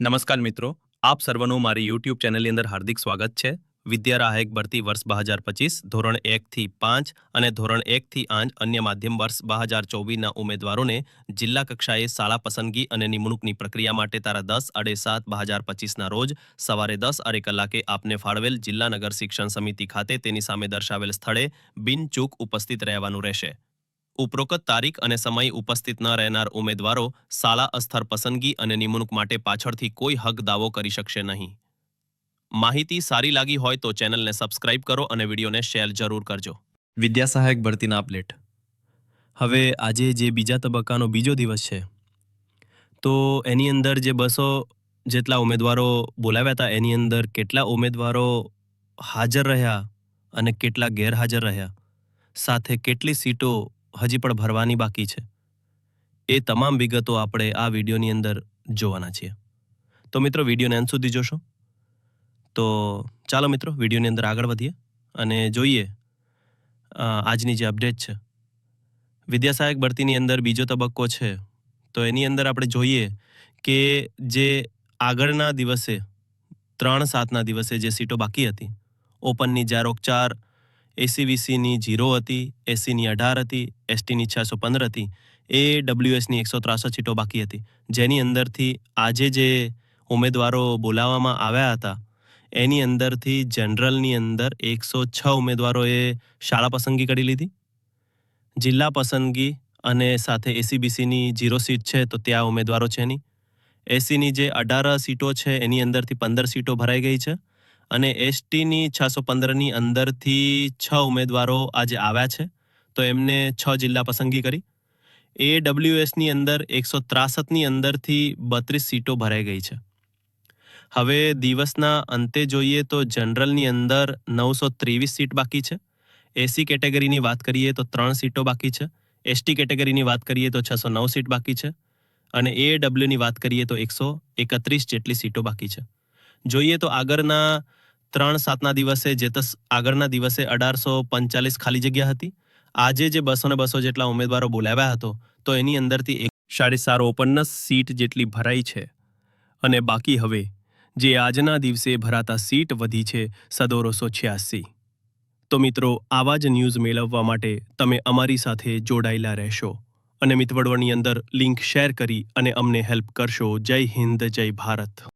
નમસ્કાર મિત્રો, આપ સર્વનું મારી યુટ્યુબ ચેનલની અંદર હાર્દિક સ્વાગત છે. વિદ્યા રાહક ભરતી વર્ષ બે હજાર પચીસ, ધોરણ એકથી પાંચ અને ધોરણ એકથી આઠ અન્ય માધ્યમ વર્ષ બે હજાર ચોવીસના ઉમેદવારોને જિલ્લા કક્ષાએ શાળા પસંદગી અને નિમણૂકની પ્રક્રિયા માટે તારા દસ અડે સાત બે હજાર પચીસના રોજ સવારે દસ અરે કલાકે આપને ફાળવેલ જિલ્લા નગર શિક્ષણ સમિતિ ખાતે તેની સામે દર્શાવેલ સ્થળે બિનચૂક ઉપસ્થિત રહેવાનું રહેશે. ઉપરોક્ત તારીખ અને સમય ઉપસ્થિત ન રહેનાર ઉમેદવારો શાળા અસ્થર પસંદગી અને નિમણૂક માટે પાછળથી કોઈ હક દાવો કરી શકશે નહીં. માહિતી સારી લાગી હોય તો ચેનલને સબસ્ક્રાઇબ કરો અને વિડીયોને શેર જરૂર કરજો. વિદ્યા સહાયક ભરતીના અપડેટ. હવે આજે જે બીજા તબક્કાનો બીજો દિવસ છે, તો એની અંદર જે બસો જેટલા ઉમેદવારો બોલાવ્યા હતા, એની અંદર કેટલા ઉમેદવારો હાજર રહ્યા અને કેટલા ગેરહાજર રહ્યા, સાથે કેટલી સીટો હજી પણ ભરવાની બાકી છે. એ તમામ વિગતો આપણે આ વિડીયોની અંદર જોવાના છીએ. તો મિત્રો, વિડીયોને અંત સુધી જોશો. તો ચાલો મિત્રો, વિડીયોની અંદર આગળ વધીએ અને જોઈએ આજની જે અપડેટ છે. વિદ્યાસહાયક ભરતીની અંદર બીજો તબક્કો છે. તો એની અંદર આપણે જોઈએ કે જે આગળના દિવસે, ત્રણ સાતના દિવસે જે સીટો બાકી હતી, ઓપનની જારોક ચાર એસીવીસીની જીરો હતી એસીની અઢાર હતી એસટીની છસો પંદર હતી એ ડબ્લ્યુએસની એકસો ત્રાસઠ સીટો બાકી હતી. જેની અંદરથી આજે જે ઉમેદવારો બોલાવવામાં આવ્યા હતા, એની અંદરથી જનરલની અંદર એકસો છ ઉમેદવારોએ શાળા પસંદગી કરી લીધી. જિલ્લા પસંદગી અને સાથે એસીબીસીની જીરો સીટ છે, તો ત્યાં ઉમેદવારો છે નહીં. એસીની જે અઢાર સીટો છે, એની અંદરથી પંદર સીટો ભરાઈ ગઈ છે. અને એસટીની છસો પંદરની અંદરથી છ ઉમેદવારો આજે આવ્યા છે. તો એમને છ જિલ્લા પસંદગી કરી. એ ડબલ્યુએસની અંદર એકસો ત્રાસઠની અંદરથી બત્રીસ સીટો ભરાઈ ગઈ છે. હવે દિવસના અંતે જોઈએ તો જનરલની અંદર નવસો ત્રેવીસ સીટ બાકી છે. એસી કેટેગરીની વાત કરીએ તો ત્રણ સીટો બાકી છે. એસટી કેટેગરીની વાત કરીએ તો છસો નવ સીટ બાકી છે. અને એ ડબલ્યુની વાત કરીએ તો એકસો એકત્રીસ જેટલી સીટો બાકી છે. જોઈએ તો આગળના ત્રણ સાતના દિવસે જે આગળના દિવસે અઢારસો પંચાલીસ ખાલી જગ્યા હતી. આજે જે બસો ને બસો જેટલા ઉમેદવારો બોલાવ્યા હતો, તો એની અંદરથી એક સાડી સાર ઓપનસ સીટ જેટલી ભરાઈ છે. અને બાકી હવે, જે આજના દિવસે ભરાતા સીટ વધી છે સદોરોસો છ્યાસી. તો મિત્રો, આવા જ ન્યૂઝ મેળવવા માટે તમે અમારી સાથે જોડાયેલા રહેશો. અને મિતવડવાની અંદર લિંક શેર કરી અને અમને હેલ્પ કરશો. જય હિન્દ, જય ભારત.